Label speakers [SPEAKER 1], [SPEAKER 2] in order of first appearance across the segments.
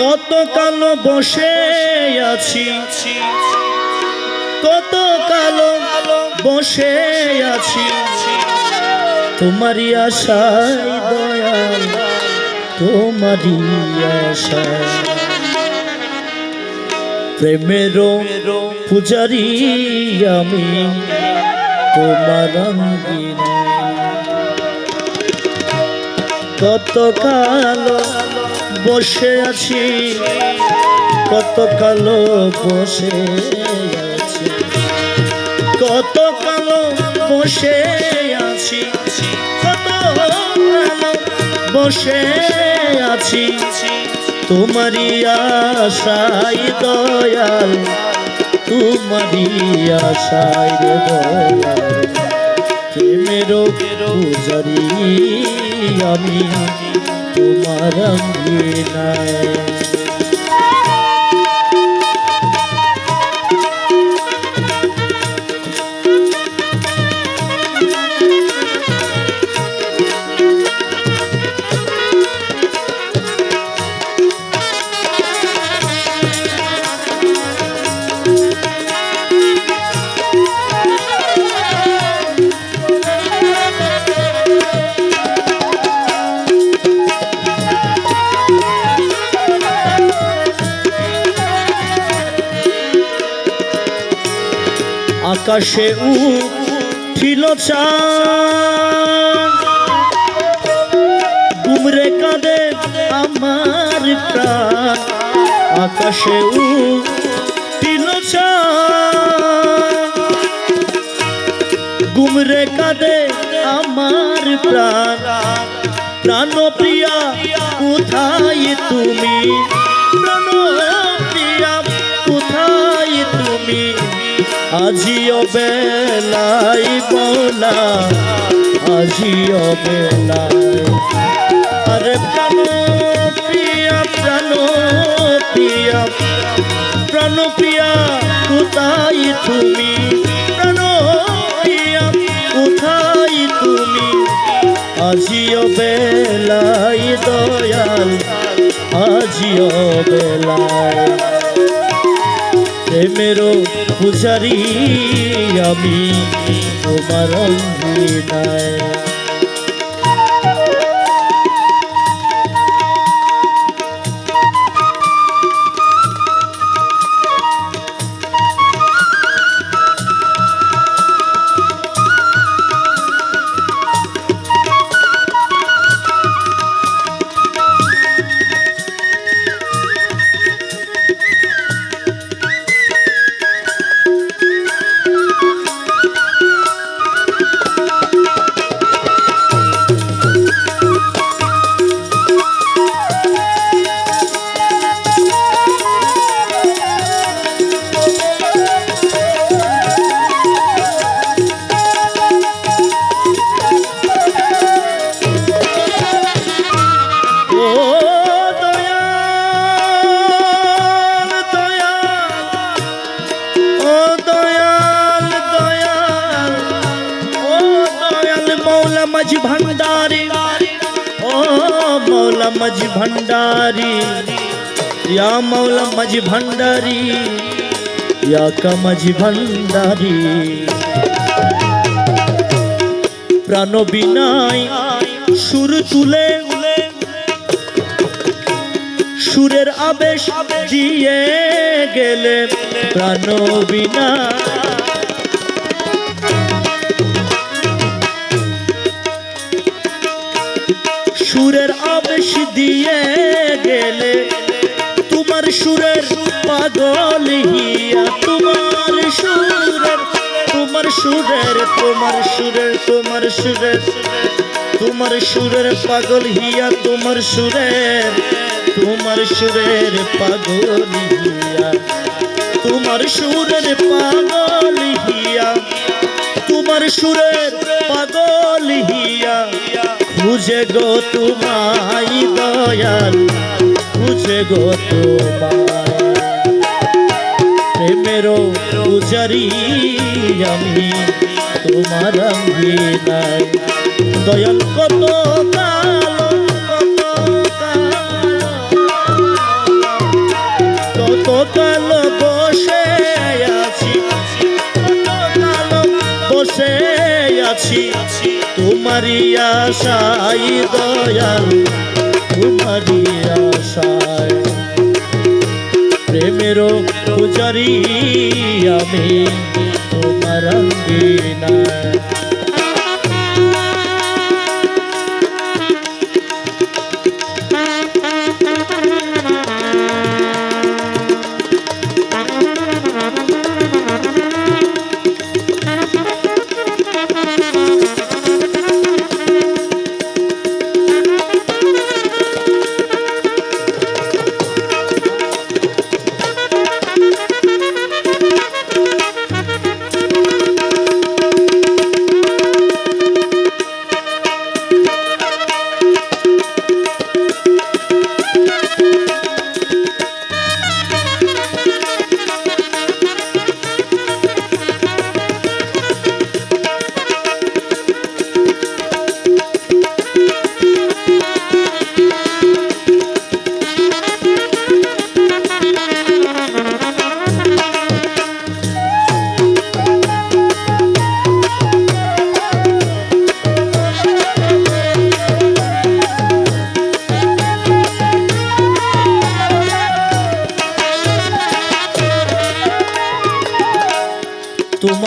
[SPEAKER 1] কত কালো বসে আছি? কত কালো বসে আছি? তোমারই আশায় দয়াল, তোমারই আশায়। প্রেমেরও পূজারি আমি, তোমার কত কালো বসে আছি, কত কালো বসে আছি। কত কালো বসে আছি, কত কালো বসে আছি। তোমারই আশাই দয়াল, তোমারই আশাই দয়াল। প্রেমেরও পূজারি আমি। তোমার অঙ্গিনায় আকাশে উঠিল চাঁদ। গুমরে কাঁদে আমার প্রাণ। আকাশে উঠিল চাঁদ। গুমরে কাঁদে আমার প্রাণ। প্রাণ প্রিয়া কোথায় তুমি? প্রাণ প্রিয়া কোথায় তুমি? আজিও বেলাই বলা, আজিও বেলাই। আরে প্রাণ প্রিয়া প্রাণ প্রিয়া প্রাণ প্রিয়া, কোথায় তুমি? প্রাণ প্রিয়া, কোথায় তুমি? আজিও বেলাই দয়াল, আজিও বেলায় প্রেমেরও পূজারি আমি তোমার অঙ্গিনায়। মৌলা মাঝি ভান্ডারি ইয়া মৌলা মাঝি ভান্ডারি ইয়া কা মাঝি প্রাণ বিনায় সুর তুলে সুরের আবেশ দিয়ে গেলে প্রাণ বিনা সুরের পাগল হিয়া, তোমার সুরের তোমার সুরের তোমার সুরের তোমার সুরের তোমার সুরের পাগল হিয়া, তোমার সুরের তোমার সুরের পাগল হিয়া, তোমার সুরের পাগল হিয়া, তোমার সুরের পাগল হিয়া, খুঁজে গো তোমায় দয়াল। খুঁজে গো প্রেমেরও পূজারি আমি, তোমার অঙ্গিনায় দয়াল কত কালো কত কালো। বসে আছি কতকাল বসে আছি। তোমারই আশাই দয়াল তোমারই আশায় প্রেমেরও পূজারি আমি তোমার না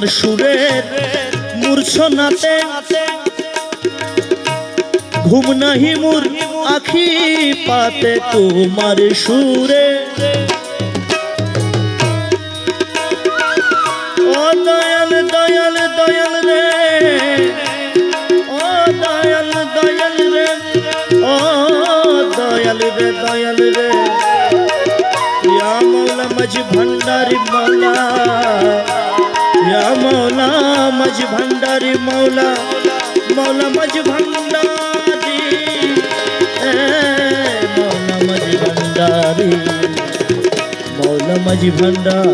[SPEAKER 1] তোমার সুরের মূর্ছনাতে। ঘুম নাহি মুর আখি পাতে তোমার সুরে। দয়াল দয়াল দয়াল রে। ও দয়াল দয়াল রে। ও দয়াল রে দয়াল রে। ইয়া মৌলা মজ ভণ্ডারি মৌলা। মৌলা মজ ভণ্ডারি মৌলা মৌলা মজ ভণ্ডারি এ মৌলা মজ ভণ্ডারি মৌলা মজ ভণ্ডার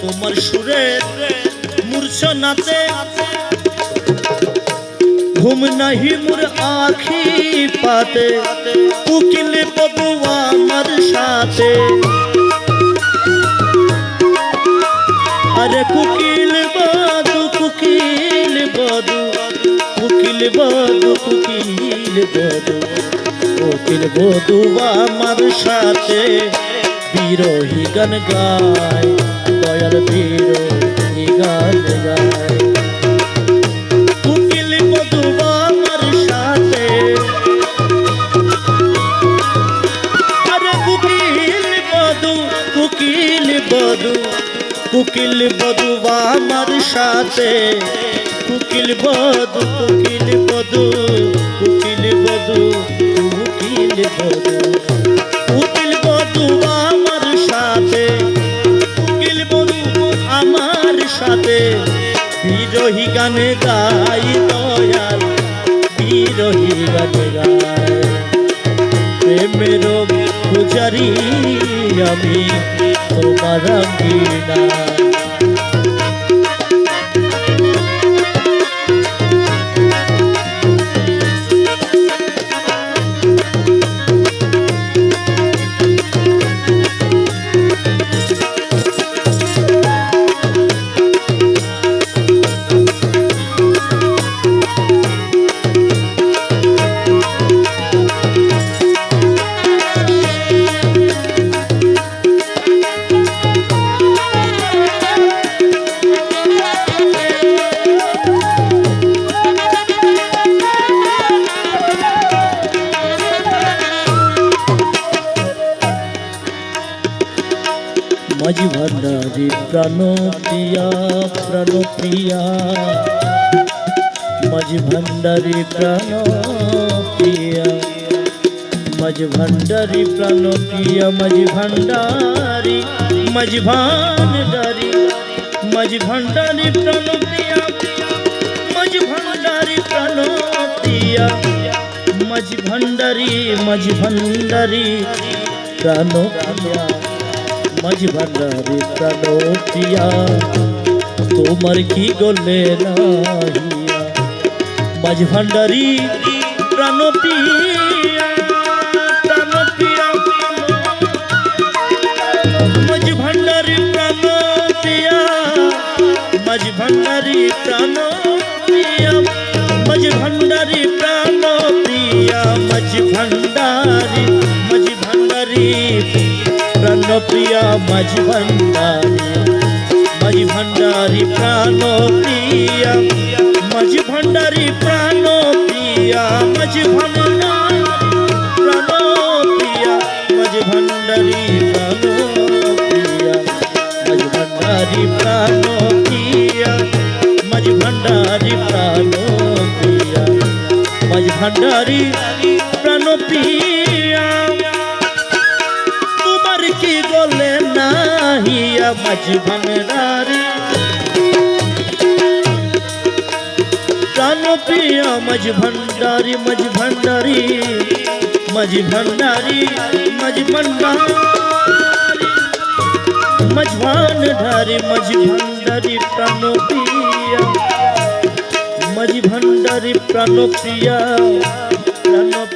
[SPEAKER 1] তোমার সুরের মূর্ছনাতে ঘুম নাহি মোর আখি পাতে উকিল বধুয়া আমার সাথে। আরে কুকিল বধু কুকিল বধু কুকিল বধু কুকিল বধু, কোকিল বধু আমার সাথে। বিরোহী গান গায়, দয়াল বিরোহী গান গায়। বধু কুকিল বধু আমার সাথে। কুকিল বধু কুকিল বধু কুকিল বধু কুকিল বধু। কুকিল বধু আমার সাথে কুকিল বধু আমার সাথে। বিরোহী গানে গাই দয়াল, বিরোহী গানে গায় প্রেমের পূজারি আমি তোমার না মাঝি ভান্ডারি প্রাণ প্রিয়া প্রাণ প্রিয়া মাঝি ভান্ডারি প্রাণ প্রিয়া মাঝি ভান্ডারি প্রাণ প্রিয়া মাঝি ভান্ডারি মাঝি ভান্ডারি মাঝি ভান্ডারি প্রাণ প্রিয়া মাঝি ভান্ডারি প্রাণ প্রিয়া মাঝি ভান্ডারি মাঝি ভান্ডারি প্রাণ প্রিয়া মাঝ ভান্ডারি তোমার কি গলে নাহিয়া? মাঝ ভান্ডারি প্রিয়া মাঝি ভান্ডারি মাঝি ভান্ডারি প্রাণ প্রিয়া, মাঝি ভান্ডারি প্রাণ প্রিয়া, মাঝি ভান্ডারি প্রাণ প্রিয়া, মাঝি ভান্ডারি প্রাণ প্রিয়া, মাঝি ভান্ডারি প্রাণ প্রিয়া। নাহিয়া মাঝি ভান্ডারি প্রাণ প্রিয়া মাঝি ভান্ডারি মাঝি ভান্ডারি মাঝি ভান্ডারি মাঝি ভান্ডারি মাঝ ভান্ডারি মাঝি ভান্ডারি প্রাণ প্রিয়া মাঝি ভান্ডারি প্রাণ প্রিয়া প্রাণ প্রিয়া প্রাণ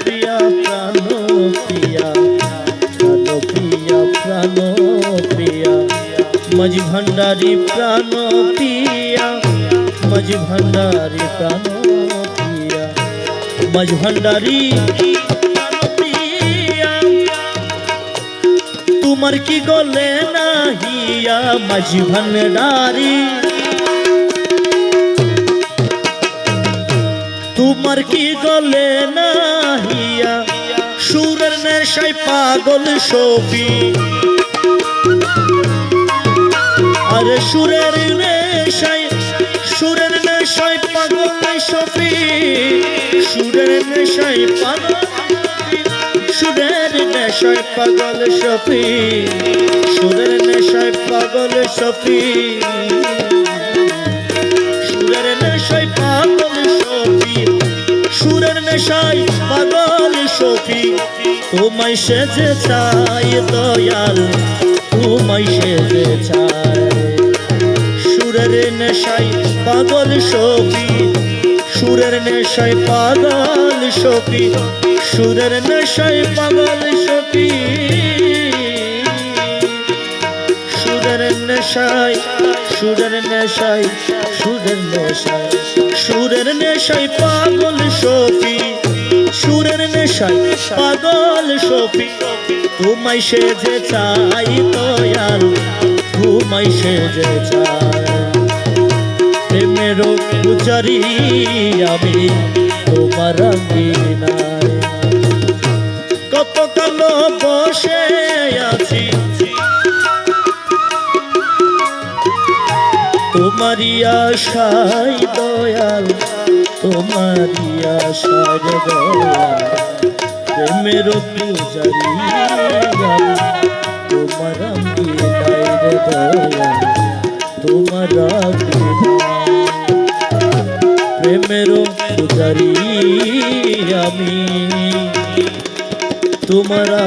[SPEAKER 1] মাঝি ভান্ডারি প্রাণ প্রিয়া মাঝি ভান্ডারি প্রাণ ভান্ডারি প্রাণ প্রিয়া তোমার কি গলে নাহিয়া মাঝি ভান্ডারি তোমার কি গলে নাহিয়া সুরের নেশায় পাগল সফি আরে সুরের নেশায় সুরের নেশায় পাগল সফি। সুরের নেশায় পাগল সুরের নেশায় পাগল সফি। সুরের নেশায় পাগল সফি। সুরের নেশায় পাগল সফি। সুরের নেশায় পাগল সফি। তোমায় সেজে চাই দয়াল, তোমায় সেজে নেশায় পাগল সফি সুরের নেশায় পাগল সফি সুরের নেশায় পাগল সফি সুরের নেশায় সুরের নেশায় সুরের নেশায় সুরের নেশায় পাগল সফি সুরের নেশায় পাগল সফি তোমায় সেজে চাই দয়াল তোমায় সেজে চাই। প্রেমের পূজারি আমি, তোমার কত কালো বসে আছি তোমারি আশাই দয়াল তোমারি আশার দয়াল। প্রেমের পূজারি তোমার দয়াল, তোমার আঙ্গিনায়। প্রেমের পূজারি আমি। তোমারা